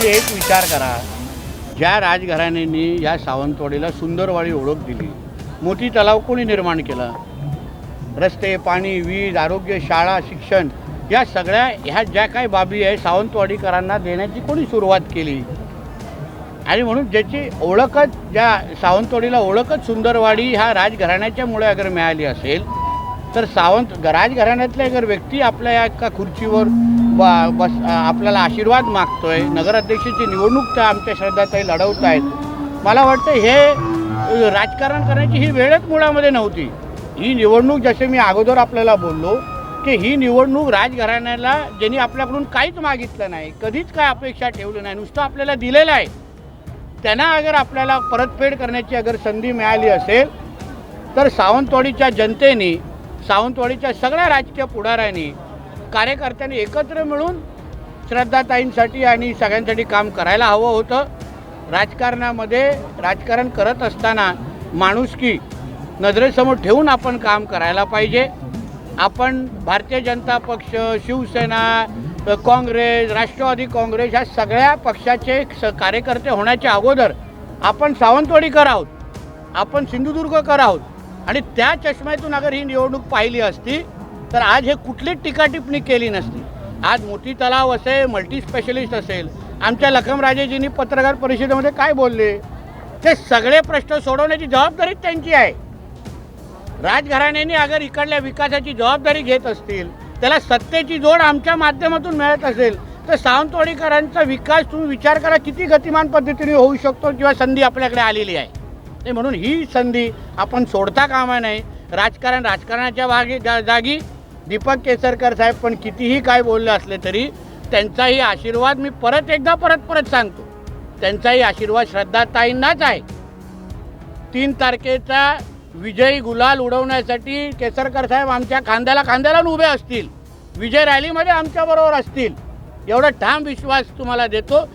तुम्ही एक विचार करा. ज्या राजघराण्यांनी या सावंतवाडीला सुंदरवाडी ओळख दिली मोठी तलाव कोणी निर्माण केला? रस्ते पाणी वीज आरोग्य शाळा शिक्षण या सगळ्या ह्या ज्या काही बाबी आहे सावंतवाडीकरांना देण्याची कोणी सुरुवात केली? आणि म्हणून ज्याची ओळखच ज्या सावंतवाडीला ओळखच सुंदरवाडी ह्या राजघराण्याच्यामुळे अगर मिळाली असेल तर सावंत राजघराण्यातल्या अगर व्यक्ती आपल्या या एका खुर्चीवर ब- बस आपल्याला आशीर्वाद मागतोय. नगराध्यक्षाची निवडणूक त्या आमच्या श्रद्धाताई लढवत आहेत. मला वाटतं हे राजकारण करण्याची ही वेळच मुळामध्ये नव्हती. ही निवडणूक जसे मी अगोदर आपल्याला बोललो की ही निवडणूक राजघराण्याला ज्यांनी आपल्याकडून काहीच मागितलं नाही कधीच काय अपेक्षा ठेवली नाही नुसतं आपल्याला दिलेलं आहे. त्यांना अगर आपल्याला परतफेड करण्याची अगर संधी मिळाली असेल तर सावंतवाडीच्या जनतेने सावंतवाडीच्या सगळ्या राजकीय पुढाऱ्यांनी कार्यकर्त्यांनी एकत्र मिळून श्रद्धाताईंसाठी आणि सगळ्यांसाठी काम करायला हवं होतं. राजकारणामध्ये राजकारण करत असताना माणुसकी नजरेसमोर ठेवून आपण काम करायला पाहिजे. आपण भारतीय जनता पक्ष शिवसेना काँग्रेस राष्ट्रवादी काँग्रेस ह्या सगळ्या पक्षाचे स कार्यकर्ते होण्याच्या अगोदर आपण सावंतवाडीकर आहोत. आपण सिंधुदुर्गकर आहोत. आणि त्या चष्म्यातून अगर ही निवडणूक पाहिली असती तर आज हे कुठलीच टीकाटिपणी केली नसती. आज मोठी तलाव असेल मल्टी स्पेशलिस्ट असेल आमच्या लखमराजेजींनी पत्रकार परिषदेमध्ये काय बोलले? ते सगळे प्रश्न सोडवण्याची जबाबदारी त्यांची आहे. राजघराण्याने अगर इकडल्या विकासाची जबाबदारी घेत असतील त्याला सत्तेची जोड आमच्या माध्यमातून मिळत असेल तर सावंतवाडीकरांचा विकास तुम्ही विचार करा किती गतिमान पद्धतीने होऊ शकतो किंवा संधी आपल्याकडे आलेली आहे. ते म्हणून ही संधी आपण सोडता कामा नाही राजकारण राजकारणाच्या भागी जा जागी दीपक केसरकर साहेब पण कितीही काय बोलले असले तरी त्यांचाही आशीर्वाद मी परत एकदा परत परत सांगतो. त्यांचाही आशीर्वाद श्रद्धाताईंनाच आहे. तीन तारखेचा विजयी गुलाल उडवण्यासाठी केसरकर साहेब आमच्या खांद्याला खांद्याला उभे असतील. विजय रॅलीमध्ये आमच्याबरोबर असतील. एवढा ठाम विश्वास तुम्हाला देतो.